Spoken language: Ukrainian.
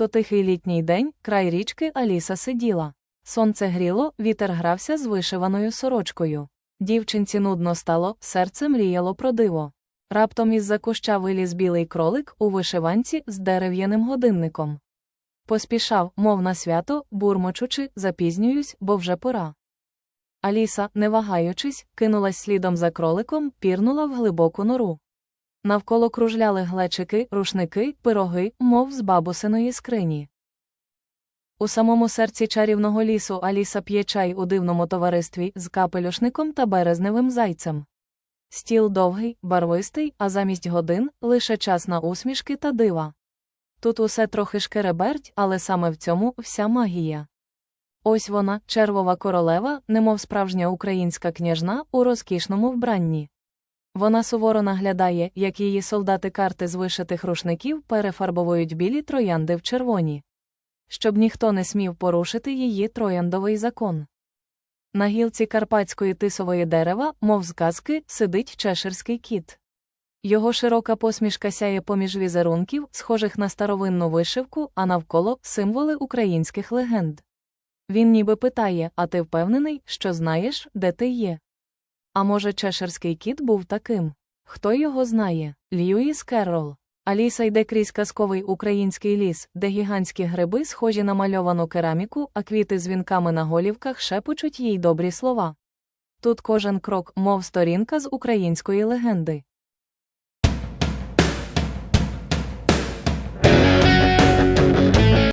То тихий літній день, край річки Аліса сиділа. Сонце гріло, вітер грався з вишиваною сорочкою. Дівчинці нудно стало, серце мріяло про диво. Раптом із-за куща виліз білий кролик у вишиванці з дерев'яним годинником. Поспішав, мов на свято, бурмочучи, запізнююсь, бо вже пора. Аліса, не вагаючись, кинулась слідом за кроликом, пірнула в глибоку нору. Навколо кружляли глечики, рушники, пироги, мов з бабусиної скрині. У самому серці чарівного лісу Аліса п'є чай у дивному товаристві з капелюшником та березневим зайцем. Стіл довгий, барвистий, а замість годин лише час на усмішки та дива. Тут усе трохи шкереберть, але саме в цьому вся магія. Ось вона, червова королева, немов справжня українська княжна у розкішному вбранні. Вона суворо наглядає, як її солдати карти з вишитих рушників перефарбовують білі троянди в червоні. Щоб ніхто не смів порушити її трояндовий закон. На гілці карпатської тисової дерева, мов з казки, сидить чеширський кіт. Його широка посмішка сяє поміж візерунків, схожих на старовинну вишивку, а навколо символи українських легенд. Він ніби питає: А ти впевнений, що знаєш, де ти є? А може, чешерський кіт був таким? Хто його знає? Льюіс Керрол. Аліса йде крізь казковий український ліс, де гігантські гриби схожі на мальовану кераміку, а квіти з вінками на голівках шепочуть їй добрі слова. Тут кожен крок, мов сторінка з української легенди.